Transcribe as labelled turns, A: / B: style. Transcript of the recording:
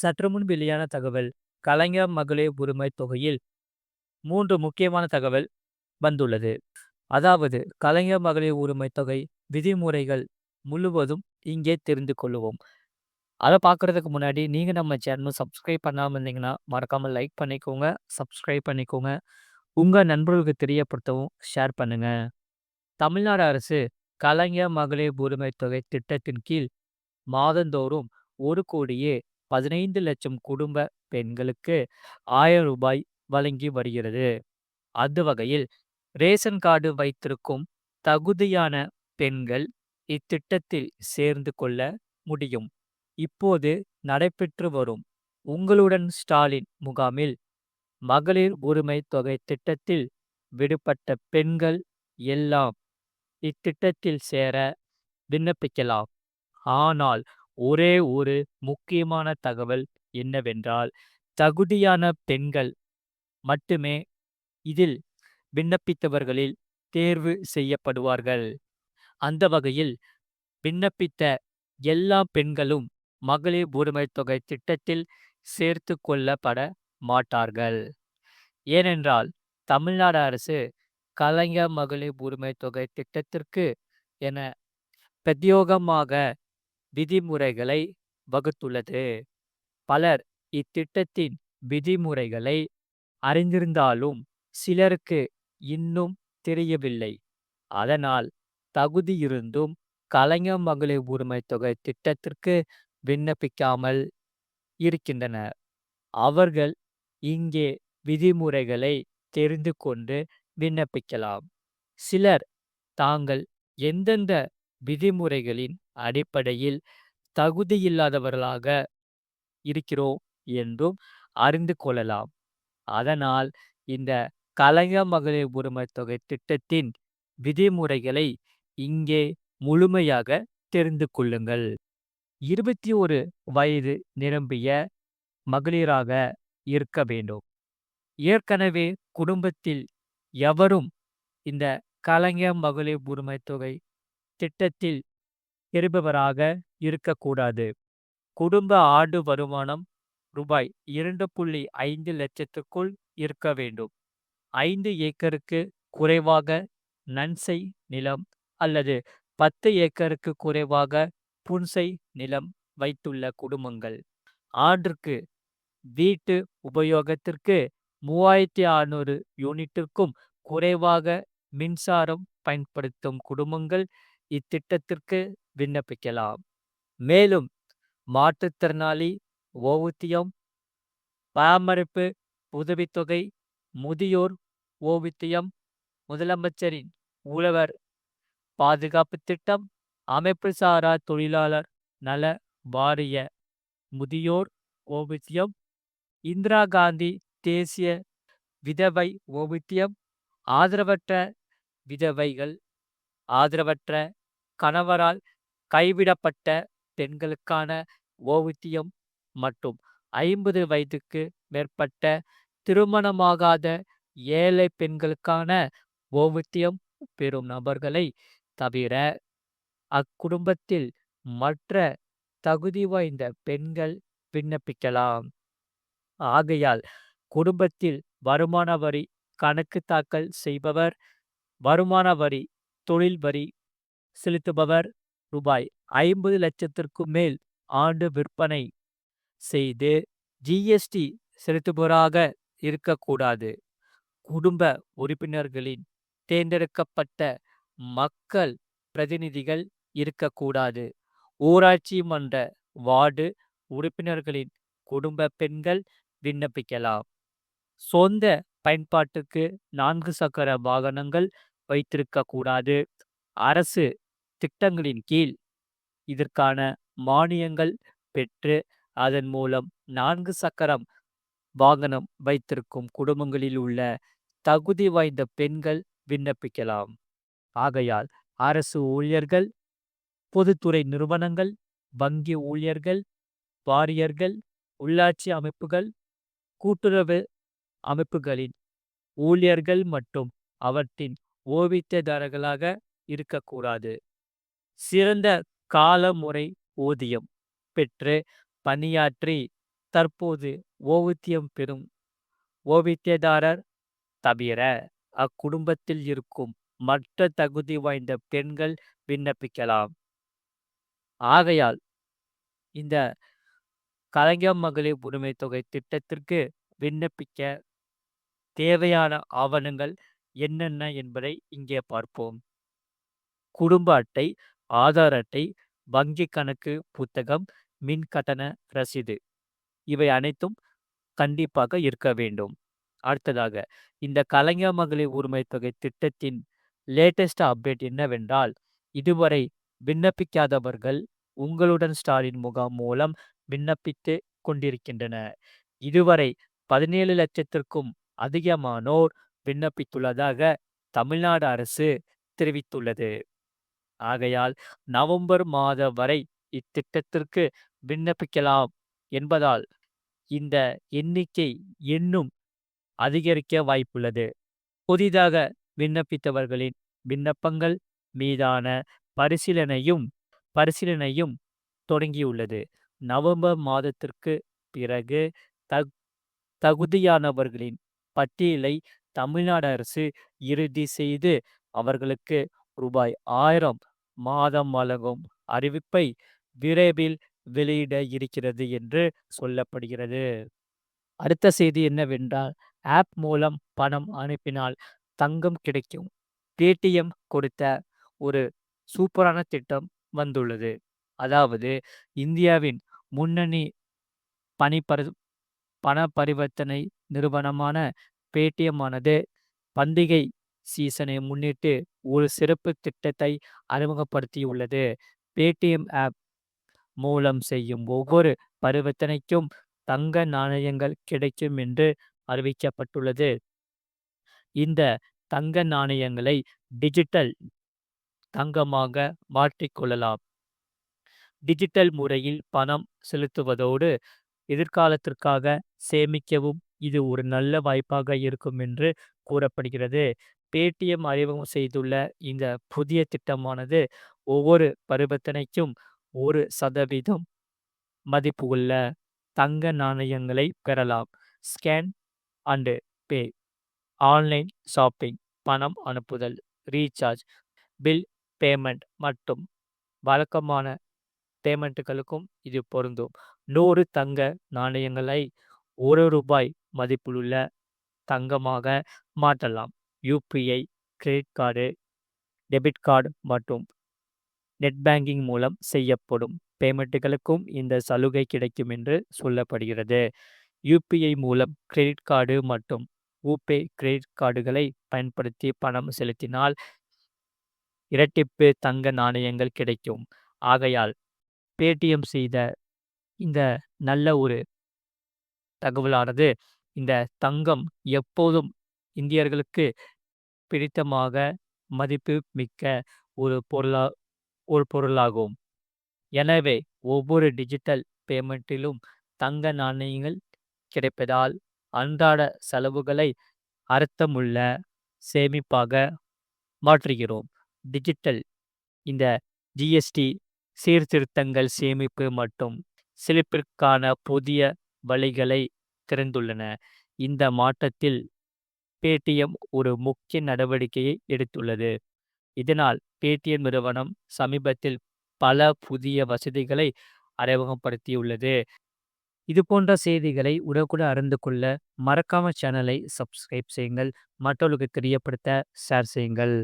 A: சற்று முன் வெளியான தகவல் கலைஞர் மகளிர் உரிமை தொகையில் மூன்று முக்கியமான தகவல் வந்துள்ளது. அதாவது கலைஞர் மகளிர் உரிமை தொகை விதிமுறைகள் முழுவதும் இங்கே தெரிந்து கொள்ளுவோம். அதை பார்க்குறதுக்கு முன்னாடி நீங்கள் நம்ம சேனல் சப்ஸ்கிரைப் பண்ணாமல் இருந்தீங்கன்னா மறக்காமல் லைக் பண்ணிக்கோங்க சப்ஸ்கிரைப் பண்ணிக்கோங்க. உங்கள் நண்பர்களுக்கு தெரியப்படுத்தவும் ஷேர் பண்ணுங்க. தமிழ்நாடு அரசு கலைஞர் மகளிர் உரிமை தொகை திட்டத்தின் கீழ் மாதந்தோறும் ஒரு கோடியே பதினைந்து லட்சம் குடும்ப பெண்களுக்கு ஆயிரம் ரூபாய் வழங்கி வருகிறது. அது வகையில் ரேஷன் கார்டு வைத்திருக்கும் தகுதியான பெண்கள் இத்திட்டத்தில் சேர்ந்து கொள்ள முடியும். இப்போது நடைபெற்று வரும் உங்களுடன் ஸ்டாலின் முகாமில் மகளிர் உரிமை தொகை திட்டத்தில் விடுபட்ட பெண்கள் எல்லாம் இத்திட்டத்தில் சேர விண்ணப்பிக்கலாம். ஆனால் ஒரே ஒரு முக்கியமான தகவல் என்னவென்றால் தகுதியான பெண்கள் மட்டுமே இதில் விண்ணப்பித்தவர்களில் தேர்வு செய்யப்படுவார்கள். அந்த வகையில் விண்ணப்பித்த எல்லா பெண்களும் மகளிர் உரிமை தொகை திட்டத்தில் சேர்த்து கொள்ளப்பட மாட்டார்கள். ஏனென்றால் தமிழ்நாடு அரசு கலைஞர் மகளிர் உரிமை தொகை திட்டத்திற்கு என பிரத்யோகமாக விதிமுறைகளை வகுத்துள்ளது. பலர் இத்திட்டத்தின் விதிமுறைகளை அறிந்திருந்தாலும் சிலருக்கு இன்னும் தெரியவில்லை. அதனால் தகுதியிருந்தும் கலைஞர் மகளிர் உரிமை தொகை திட்டத்திற்கு விண்ணப்பிக்காமல் இருக்கின்றனர். அவர்கள் இங்கே விதிமுறைகளை தெரிந்து கொண்டு விண்ணப்பிக்கலாம். சிலர் தாங்கள் எந்தெந்த விதிமுறைகளின் அடிப்படையில் தகுதியில்லாதவர்களாக இருக்கிறோம் என்றும் அறிந்து கொள்ளலாம். அதனால் இந்த கலைஞர் மகளிர் உரிமை தொகை திட்டத்தின் விதிமுறைகளை இங்கே முழுமையாக தெரிந்து கொள்ளுங்கள். இருபத்தி ஒரு வயது நிரம்பிய மகளிராக இருக்க வேண்டும். ஏற்கனவே குடும்பத்தில் எவரும் இந்த கலைஞர் மகளிர் உரிமை தொகை திட்டத்தில் இருப்பவராக இருக்கக்கூடாது. குடும்ப ஆண்டு வருமானம் ரூபாய் இரண்டு புள்ளி ஐந்து லட்சத்துக்குள் இருக்க வேண்டும். ஐந்து ஏக்கருக்கு குறைவாக நன்சை நிலம் அல்லது பத்து ஏக்கருக்கு குறைவாக புன்சை நிலம் வைத்துள்ள குடும்பங்கள். ஆண்டிற்கு வீட்டு உபயோகத்திற்கு மூவாயிரத்தி அறுநூறு யூனிட்டிற்கும் குறைவாக மின்சாரம் பயன்படுத்தும் குடும்பங்கள் இத்திட்டத்திற்கு விண்ணப்பிக்கலாம். மேலும் மாற்றுத்திறனாளி ஓய்வூதியம் பராமரிப்பு உதவித்தொகை முதியோர் ஓவியத்தியம் முதலமைச்சரின் உழவர் பாதுகாப்பு திட்டம் அமைப்பு சாரா தொழிலாளர் நல வாரிய முதியோர் ஓய்வூதியம் இந்திரா காந்தி தேசிய விதவை ஓவியத்தியம் ஆதரவற்ற விதவைகள் ஆதரவற்ற கணவரால் கைவிடப்பட்ட பெண்களுக்கான ஓவியம் மற்றும் ஐம்பது வயதுக்கு மேற்பட்ட திருமணமாகாத ஏழை பெண்களுக்கான ஓவியம் பெறும் நபர்களை தவிர அக்குடும்பத்தில் மற்ற தகுதி வாய்ந்த பெண்கள் விண்ணப்பிக்கலாம். ஆகையால் குடும்பத்தில் வருமான வரி கணக்கு தாக்கல் செய்பவர் வருமான வரி தொழில் வரி செலுத்துபவர் ரூபாய் ஐம்பது லட்சத்திற்கும் மேல் ஆண்டு விற்பனை செய்து ஜிஎஸ்டி செலுத்துபவராக இருக்கக்கூடாது. குடும்ப உறுப்பினர்களின் தேர்ந்தெடுக்கப்பட்ட மக்கள் பிரதிநிதிகள் இருக்கக்கூடாது. ஊராட்சி மன்ற வார்டு உறுப்பினர்களின் குடும்ப பெண்கள் விண்ணப்பிக்கலாம். சொந்த பயன்பாட்டுக்கு நான்கு சக்கர வாகனங்கள் வைத்திருக்கக்கூடாது. அரசு திட்டங்களின் கீழ் இதற்கான மானியங்கள் பெற்று அதன் மூலம் நான்கு சக்கரம் வாகனம் வைத்திருக்கும் குடும்பங்களில் உள்ள தகுதி வாய்ந்த பெண்கள் விண்ணப்பிக்கலாம். ஆகையால் அரசு ஊழியர்கள் பொதுத்துறை நிறுவனங்கள் வங்கி ஊழியர்கள் வாரியர்கள் உள்ளாட்சி அமைப்புகள் கூட்டுறவு அமைப்புகளின் ஊழியர்கள் மற்றும் அவற்றின் ஓவியதாரர்களாக இருக்கக்கூடாது. சிறந்த காலமுறை ஊதியம் பெற்று பணியாற்றி தற்போது ஓய்வூதியம் பெறும் ஓவியதாரர் தவிர அக்குடும்பத்தில் இருக்கும் மற்ற தகுதி வாய்ந்த பெண்கள் விண்ணப்பிக்கலாம். ஆகையால் இந்த கலைஞர் மகளிர் உரிமை தொகை திட்டத்திற்கு விண்ணப்பிக்க தேவையான ஆவணங்கள் என்னென்ன என்பதை இங்கே பார்ப்போம். குடும்ப அட்டை ஆதார் அட்டை வங்கி கணக்கு புத்தகம் மின் கட்டண ரசீது இவை அனைத்தும் கண்டிப்பாக இருக்க வேண்டும். அடுத்ததாக இந்த கலைஞர் மகளிர் உரிமை தொகை திட்டத்தின் லேட்டஸ்ட் அப்டேட் என்னவென்றால் இதுவரை விண்ணப்பிக்காதவர்கள் உங்களுடன் ஸ்டாலின் முகாம் மூலம் விண்ணப்பித்து கொண்டிருக்கின்றன இதுவரை பதினேழு லட்சத்திற்கும் அதிகமானோர் விண்ணப்பித்துள்ளதாக தமிழ்நாடு அரசு தெரிவித்துள்ளது. ஆகையால் நவம்பர் மாத வரை இத்திட்டத்திற்கு விண்ணப்பிக்கலாம் என்பதால் இந்த எண்ணிக்கை இன்னும் அதிகரிக்க வாய்ப்புள்ளது. புதிதாக விண்ணப்பித்தவர்களின் விண்ணப்பங்கள் மீதான பரிசீலனையும் பரிசீலனையும் தொடங்கியுள்ளது. நவம்பர் மாதத்திற்கு பிறகு தக் தகுதியானவர்களின் பட்டியலை தமிழ்நாடு அரசு இறுதி செய்து அவர்களுக்கு ரூபாய் ஆயிரம் மாதம் வழங்கும் அறிவிப்பை விரைவில் வெளியிட இருக்கிறது என்று சொல்லப்படுகிறது. அடுத்த செய்தி என்னவென்றால் ஆப் மூலம் பணம் அனுப்பினால் தங்கம் கிடைக்கும். பேடிஎம் கொடுத்த ஒரு சூப்பரான திட்டம் வந்துள்ளது. அதாவது இந்தியாவின் முன்னணி பணிபரி பண பரிவர்த்தனை நிறுவனமான பேடிஎம் ஆனது பண்டிகை சீசனை முன்னிட்டு ஒரு சிறப்பு திட்டத்தை அறிமுகப்படுத்தியுள்ளது. பேடிஎம் ஆப் மூலம் செய்யும் ஒவ்வொரு பரிவர்த்தனைக்கும் தங்க நாணயங்கள் கிடைக்கும் என்று அறிவிக்கப்பட்டுள்ளது. இந்த தங்க நாணயங்களை டிஜிட்டல் தங்கமாக மாற்றிக்கொள்ளலாம் டிஜிட்டல் முறையில் பணம் செலுத்துவதோடு எதிர்காலத்திற்காக சேமிக்கவும் இது ஒரு நல்ல வாய்ப்பாக இருக்கும் என்று கூறப்படுகிறது. பேடிஎம் அறிமுகம் செய்துள்ள இந்த புதிய திட்டமானது ஒவ்வொரு பரிவர்த்தனைக்கும் ஒரு சதவீதம் மதிப்பு உள்ள தங்க நாணயங்களை பெறலாம். Scan and pay online shopping பணம் அனுப்புதல் ரீசார்ஜ் பில் பேமெண்ட் மற்றும் வழக்கமான பேமெண்ட்டுகளுக்கும் இது பொருந்தும். நூறு தங்க நாணயங்களை ஒரு ரூபாய் மதிப்புள்ள தங்கமாக மாற்றலாம். UPI credit card debit card மற்றும் நெட் பேங்கிங் மூலம் செய்யப்படும் பேமெண்ட்டுகளுக்கும் இந்த சலுகை கிடைக்கும் என்று சொல்லப்படுகிறது. யூபிஐ மூலம் கிரெடிட் கார்டு மற்றும் ஊபே கிரெடிட் கார்டுகளை பயன்படுத்தி பணம் செலுத்தினால் இரட்டிப்பு தங்க நாணயங்கள் கிடைக்கும். ஆகையால் பேடிஎம் செய்த இந்த நல்ல ஒரு தகவலானது இந்த தங்கம் எப்போதும் இந்தியர்களுக்கு பிடித்தமாக மதிப்பு மிக்க ஒரு பொருளா ஒரு பொருளாகும். எனவே ஒவ்வொரு டிஜிட்டல் பேமெண்ட்டிலும் தங்க நாணயங்கள் கிடைப்பதால் அன்றாட செலவுகளை அர்த்தமுள்ள சேமிப்பாக மாற்றுகிறோம். டிஜிட்டல் இந்த ஜிஎஸ்டி சீர்திருத்தங்கள் சேமிப்பு மற்றும் செழிப்பிற்கான புதிய வழிகளை திறந்துள்ளன. இந்த மாற்றத்தில் பேடிஎம் ஒரு முக்கிய நடவடிக்கையை எடுத்துள்ளது. இதனால் பேடிஎம் நிறுவனம் சமீபத்தில் பல புதிய வசதிகளை அறிமுகப்படுத்தியுள்ளது. இது போன்ற செய்திகளை உடனுக்குடன் அறிந்து கொள்ள மறக்காம சேனலை சப்ஸ்கிரைப் செய்யுங்கள். மற்றவர்களுக்கு தெரியப்படுத்த ஷேர் செய்யுங்கள்.